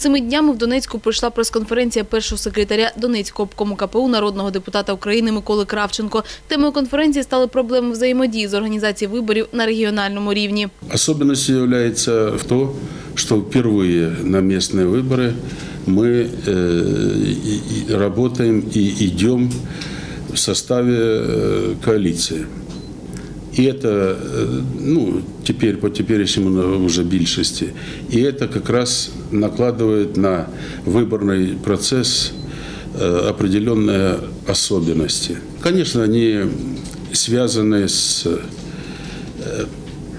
Цими днями в Донецьку пройшла прес-конференція першого секретаря Донецького обкому КПУ народного депутата України Миколи Кравченко. Темою конференції стали проблеми взаємодії з організації виборів на регіональному рівні. Особенностью является в то, что впервые на местные выборы мы э, и- и работаем и идем в составе э, И это, э, ну, теперь по теперешнему уже більшості. И это как раз накладывает на выборный процесс э, определенные особенности. Конечно, они связаны с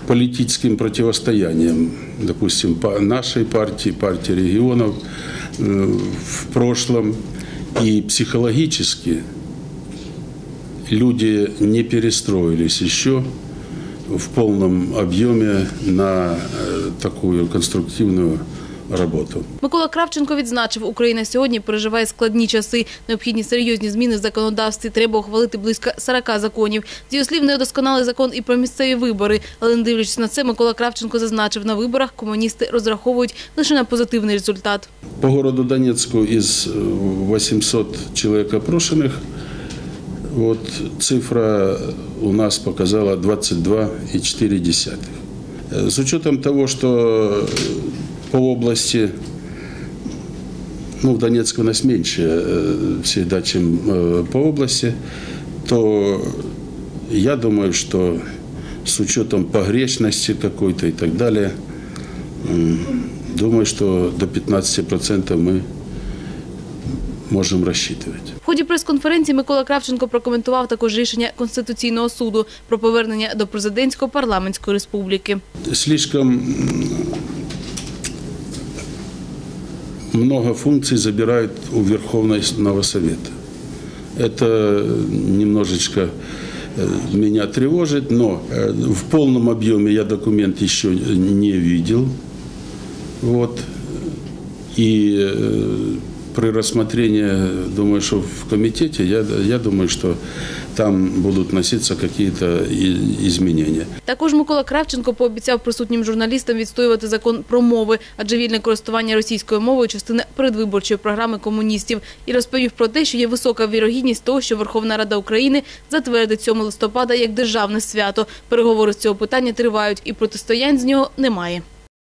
политическим противостоянием, допустим, нашей партии, партии регионов э, в прошлом. И психологически люди не перестроились еще в полном объеме на э, такую конструктивную работу. Микола Кравченко відзначив, Україна сьогодні переживає складні часи. Необхідні серйозні зміни в законодавстві. Треба ухвалити близько 40 законів. З його слів, недосконалий закон і про місцеві вибори. Але не дивлячись на це, Микола Кравченко зазначив, на виборах комуністи розраховують лише на позитивний результат. По городу Донецку из э, 800 человек опрошенных, вот цифра у нас показала 22,4. Э, С учетом того, что по области, ну, в Донецке у нас меньше э, всегда, чем э, по области, то я думаю, что с учетом погрешности какой-то и так далее, Думаю, что до 15% мы можем рассчитывать. В ході прес-конференції Микола Кравченко прокоментував також рішення Конституційного суду про повернення до президентсько парламентської республіки. Слишком м, много функций забирают у Верховного Совета. Это немножечко э, меня тревожит, но э, в полном объеме я документ еще не видел. Вот. И э, при рассмотрении, думаю, что в комитете, я, я думаю, что там будут вноситься какие-то и- изменения. Також Микола Кравченко пообіцяв присутнім журналістам відстоювати закон про мови, адже вільне користування російською мовою – частина передвиборчої програми комуністів. І розповів про те, що є висока вірогідність того, що Верховна Рада України затвердить 7 листопада як державне свято. Переговори з цього питання тривають і протистоянь з нього немає.